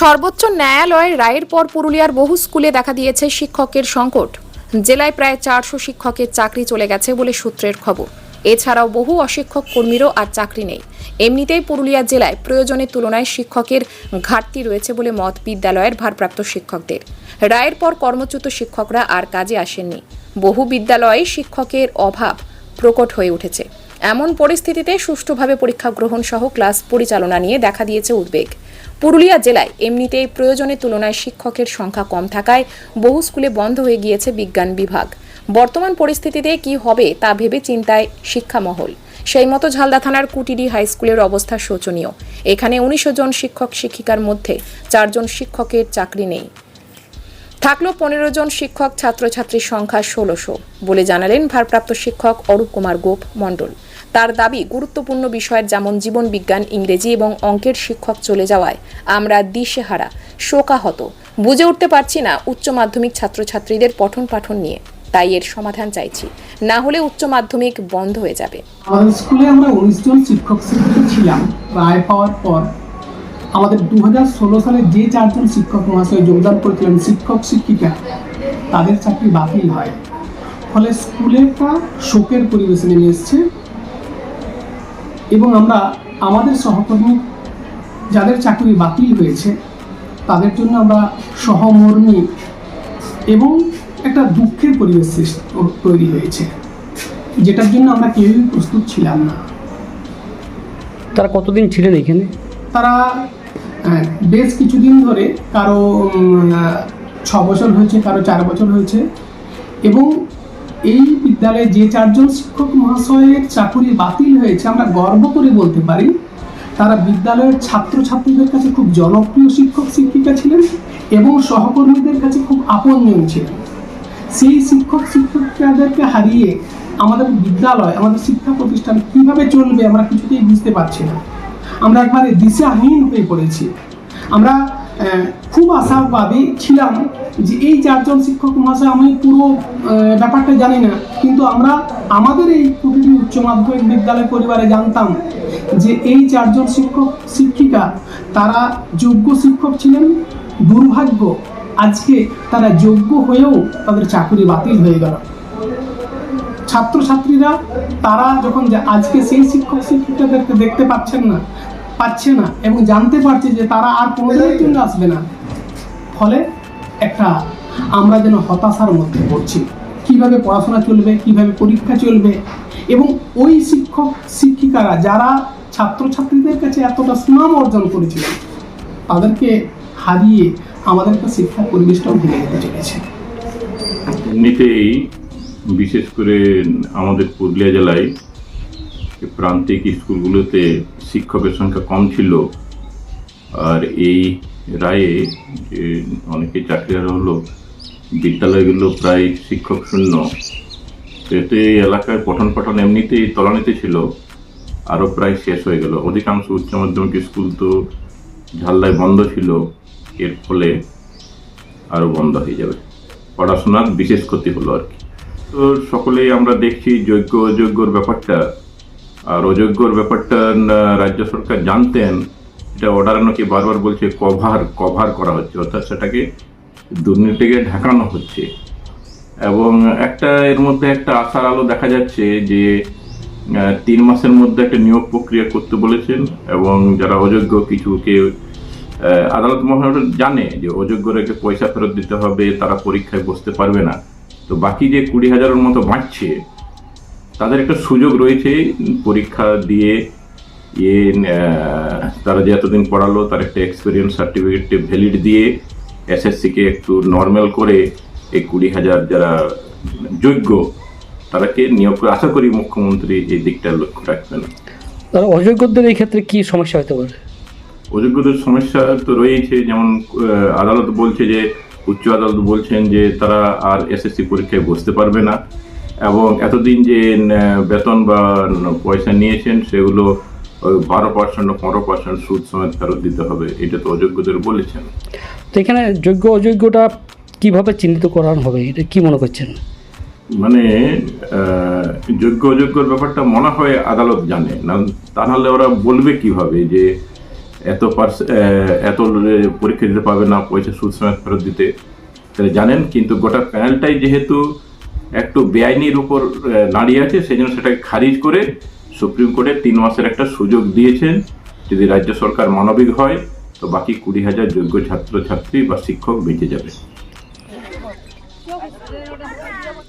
সর্বোচ্চ ন্যায়ালয়ের রায়ের পর পুরুলিয়ার বহু স্কুলে দেখা দিয়েছে শিক্ষকের সংকট। জেলায় প্রায় চারশো শিক্ষকের চাকরি চলে গেছে বলে সূত্রের খবর। এছাড়াও বহু অশিক্ষক কর্মীরও আর চাকরি নেই। এমনিতেই পুরুলিয়া জেলায় প্রয়োজনের তুলনায় শিক্ষকের ঘাটতি রয়েছে বলে মত বিদ্যালয়ের ভারপ্রাপ্ত শিক্ষকদের। রায়ের পর কর্মচ্যুত শিক্ষকরা আর কাজে আসেননি। বহু বিদ্যালয়ে শিক্ষকের অভাব প্রকট হয়ে উঠেছে। এমন পরিস্থিতিতে সুষ্ঠুভাবে পরীক্ষা গ্রহণ সহ ক্লাস পরিচালনা নিয়ে দেখা দিয়েছে উদ্বেগ। পুরুলিয়া জেলায় এমনিতেই প্রয়োজনের তুলনায় শিক্ষকের সংখ্যা কম থাকায় বহু স্কুলে বন্ধ হয়ে গিয়েছে বিজ্ঞান বিভাগ। বর্তমান পরিস্থিতিতে কি হবে তা ভেবে চিন্তায় শিক্ষামহল। সেই মতো ঝালদা থানার কুটিডি হাই স্কুলের অবস্থা শোচনীয়। এখানে উনিশশো জন শিক্ষক শিক্ষিকার মধ্যে চারজন শিক্ষকের চাকরি নেই। থাকল পনেরো জন শিক্ষক ছাত্রছাত্রীর সংখ্যা ষোলোশো, বলে জানালেন ভারপ্রাপ্ত শিক্ষক অরূপ কুমার গোপ মণ্ডল। তার দাবি গুরুত্বপূর্ণ বিষয়ের যেমন জীবন বিজ্ঞান, ইংরেজি এবং অঙ্কের শিক্ষক চলে যাওয়ায় আমরা দিশেহারা, শোকাহত। বুঝে উঠতে পারছি না উচ্চ মাধ্যমিক ছাত্রছাত্রীদের পঠন পাঠন নিয়ে। তাই এর সমাধান চাইছি। না হলে উচ্চ মাধ্যমিক বন্ধ হয়ে যাবে। আমাদের স্কুলে আমরা উনিশ জন শিক্ষক শিক্ষিকা ছিলাম রায় পাওয়ার পর। আমাদের দু সালে যে চারজন শিক্ষক মহাশয় যোগদান করেছিলেন শিক্ষক শিক্ষিকা, তাদের চাকরি বাতিল হয়। ফলে স্কুলে একটা শোকের পরিবেশে নেমে এসছে। এবং আমরা আমাদের সহকর্মী যাদের চাকরি বাতিল হয়েছে তাদের জন্য আমরা সহমর্মী এবং একটা দুঃখের পরিবেশ সৃষ্টি- তৈরি হয়েছে যেটার জন্য আমরা কেউই প্রস্তুত ছিলাম না। তারা কতদিন ছিলেন এখানে? তারা বেশ কিছুদিন ধরে কারও ছ বছর হয়েছে কারও চার বছর হয়েছে এবং এই বিদ্যালয়ে যে চারজন শিক্ষক মহাশয়ের চাকরি বাতিল হয়েছে, আমরা গর্ব করে বলতে পারি, তারা বিদ্যালয়ের ছাত্রছাত্রীদের কাছে খুব জনপ্রিয় শিক্ষক শিক্ষিকা ছিলেন এবং সহকর্মীদের কাছে খুব আপনজন ছিলেন। সেই শিক্ষক শিক্ষিকাদেরকে হারিয়ে আমাদের বিদ্যালয়, আমাদের শিক্ষা প্রতিষ্ঠান কীভাবে চলবে আমরা কিছুতেই বুঝতে পারছি না। আমরা একবারে দিশাহীন হয়ে পড়েছি। আমরা খুব আশাবাদী ছিলাম যে এই চারজন শিক্ষক মহাশয়, আমি পুরো ব্যাপারটা জানি না। কিন্তু আমরা আমাদের এই প্রতিটি উচ্চ মাধ্যমিক বিদ্যালয় পরিবারে জানতাম যে এই চারজন শিক্ষক, শিক্ষিকা, তারা যোগ্য শিক্ষক ছিলেন, দুর্ভাগ্য আজকে তারা যোগ্য হয়েও তাদের চাকরি বাতিল হয়ে গেল। ছাত্রছাত্রীরা, তারা যখন আজকে সেই শিক্ষক, শিক্ষিকাদেরকে দেখতে পাচ্ছেন না পাচ্ছে না এবং জানতে পারছে যে তারা আর কোনোদিনের জন্য আসবে না। ফলে একটা আমরা যেন হতাশার মধ্যে পড়ছি। কীভাবে পড়াশোনা চলবে কীভাবে পরীক্ষা চলবে এবং ওই শিক্ষক শিক্ষিকারা যারা ছাত্রছাত্রীদের কাছে এতটা সুনাম অর্জন করেছিলেন তাদেরকে হারিয়ে আমাদের একটা শিক্ষার পরিবেশটাও ভেঙে যেতে চলেছে। এমনিতেই বিশেষ করে আমাদের পুরুলিয়া জেলায় প্রান্তিক স্কুলগুলোতে শিক্ষকের সংখ্যা কম ছিল। আর এই রায়ে যে অনেকে চাকরি হারা হলো, বিদ্যালয়গুলো প্রায় শিক্ষক শূন্য। এতে এলাকায় পঠন পাঠন এমনিতেই তলানিতে ছিল, আরও প্রায় শেষ হয়ে গেল। অধিকাংশ উচ্চ মাধ্যমিক স্কুল তো ঝাল্লায় বন্ধ ছিল, এর ফলে আরও বন্ধ হয়ে যাবে। পড়াশোনার বিশেষ ক্ষতি হলো আর কি। তো সকলেই আমরা দেখছি, যোগ্য অযোগ্যর ব্যাপারটা আর অযোগ্যর ব্যাপারটা রাজ্য সরকার জানতেন। এটা অর্ডার নাকি বারবার বলছে কভার কভার করা হচ্ছে, অর্থাৎ সেটাকে দুর্নীতিকে ঢাকানো হচ্ছে। এবং একটা এর মধ্যে একটা আশার আলো দেখা যাচ্ছে যে তিন মাসের মধ্যে একটা নিয়োগ প্রক্রিয়া করতে বলেছেন এবং যারা অযোগ্য কিছুকে আদালত মহানগর জানে যে অযোগ্য রেখে পয়সা ফেরত দিতে হবে, তারা পরীক্ষায় বসতে পারবে না। তো বাকি যে কুড়ি হাজারের মতো বাঁচছে তাদের একটা সুযোগ রয়েছে পরীক্ষা দিয়ে ইয়ে তারা যে এতদিন পড়ালো তার একটা এক্সপিরিয়েন্স সার্টিফিকেট ভ্যালিড দিয়ে এসএসসিকে একটু নর্মাল করে এই কুড়ি হাজার যারা যোগ্য তারাকে নিয়োগ করে। আশা করি মুখ্যমন্ত্রী এই দিকটা লক্ষ্য রাখবেন। তারা অযোগ্যদের এই ক্ষেত্রে কি সমস্যা হতে পারে? অযোগ্যদের সমস্যা তো রয়েছে যেমন আদালত বলছে যে উচ্চ আদালত বলছেন যে তারা আর এসএসসি পরীক্ষায় বসতে পারবে না। এবং এতদিন যে বেতন বা পয়সা নিয়েছেন সেগুলো বারো পার্সেন্ট পনেরো পার্সেন্ট সুদ সমেত ফেরত দিতে হবে এটা তো অযোগ্যদের বলেছেন। তো এখানে যোগ্য অযোগ্যটা কীভাবে চিহ্নিত করানো হবে এটা কি মনে করছেন? মানে যোগ্য অযোগ্যর ব্যাপারটা মনে হয় আদালত জানে না তা নাহলে ওরা বলবে কীভাবে যে এত পার্স এত পরীক্ষা দিতে পারবে না পয়সা সুদ সমেত ফেরত দিতে তাহলে জানেন কিন্তু গোটা প্যানেলটাই যেহেতু একটু বেআইনির উপর দাঁড়িয়ে আছে সেই জন্য সেটাকে খারিজ করে সুপ্রিম কোর্টে তিন মাসের একটা সুযোগ দিয়েছেন। যদি রাজ্য সরকার মানবিক হয়, তো বাকি কুড়ি হাজার যোগ্য ছাত্রছাত্রী বা শিক্ষক বেঁচে যাবে।